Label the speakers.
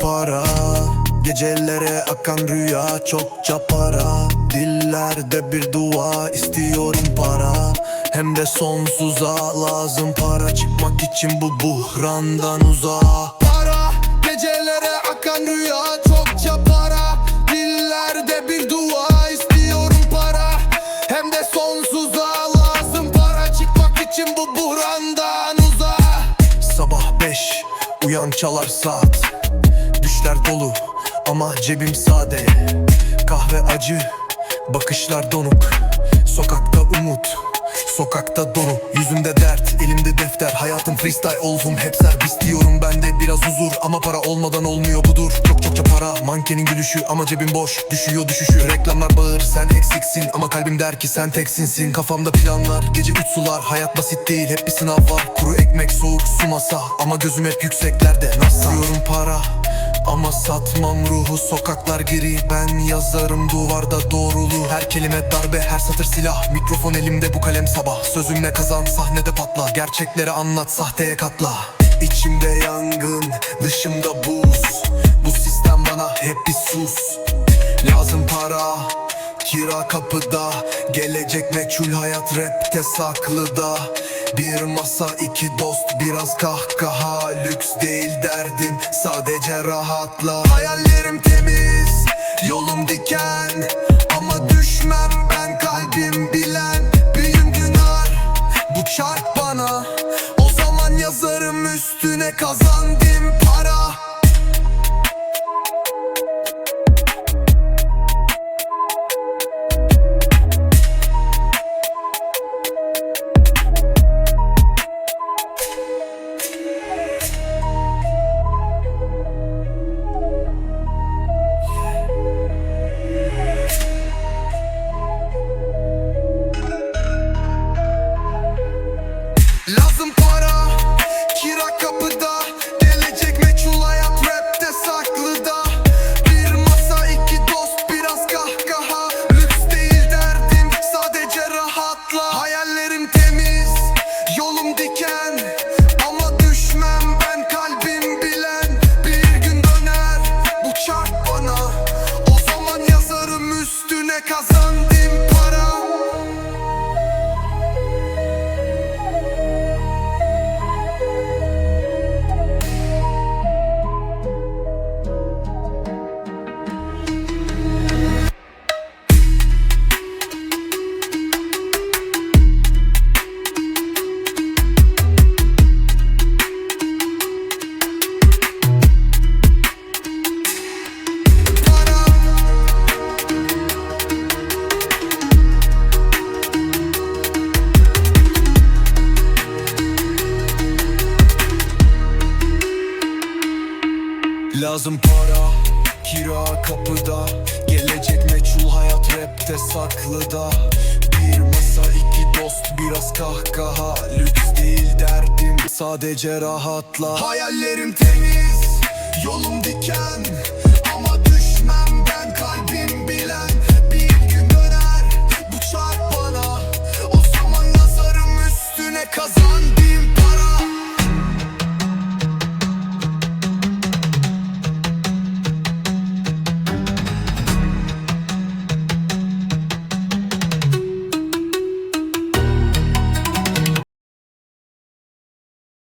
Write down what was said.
Speaker 1: Para Gecelere akan rüya çokça para. Dillerde bir dua istiyorum para. Hem de sonsuza lazım para. Çıkmak için bu buhrandan uzağa. Para Gecelere akan rüya İçin bu buhrandan uzağa. Sabah beş uyan çalar saat. Düşler dolu ama cebim sade. Kahve acı, bakışlar donuk. Sokakta umut, sokakta donuk. Yüzümde elimde defter Hayatım freestyle olsun hep serbest diyorum. Ben de biraz huzur ama para olmadan olmuyor budur. Çok çokça para, mankenin gülüşü ama cebim boş. Düşüyor düşüşü, reklamlar bağır. Sen eksiksin Ama kalbim der ki sen teksinsin. Kafamda planlar, gece üç sular. Hayat basit değil hep bir sınav var. Kuru ekmek, soğuk su masa Ama gözüm hep yükseklerde Nasıl para ama satmam ruhu sokaklar geri. Ben yazarım duvarda doğruluğu. Her kelime darbe her satır silah. Mikrofon elimde bu kalem sabah. Sözümle kazan sahnede patla. Gerçekleri anlat sahteye katla. İçimde yangın dışımda buz. Bu sistem bana hep bir sus. Lazım para Kira kapıda. Gelecek meçhul hayat rapte saklıda Bir masa iki dost biraz kahkaha. Lüks değil derdim sadece rahatla. Hayallerim temiz Yolum diken. Ama düşmem ben kalbim bilen. Büyüm günah Bu çarp bana. O zaman yazarım üstüne kazandım üstüne Lazım para, kira kapıda. Gelecek meçhul hayat rapte saklıda. Bir masa iki dost biraz kahkaha. Lüks değil derdim sadece rahatla. Hayallerim temiz, yolum diken. Ama düşmem ben kalbim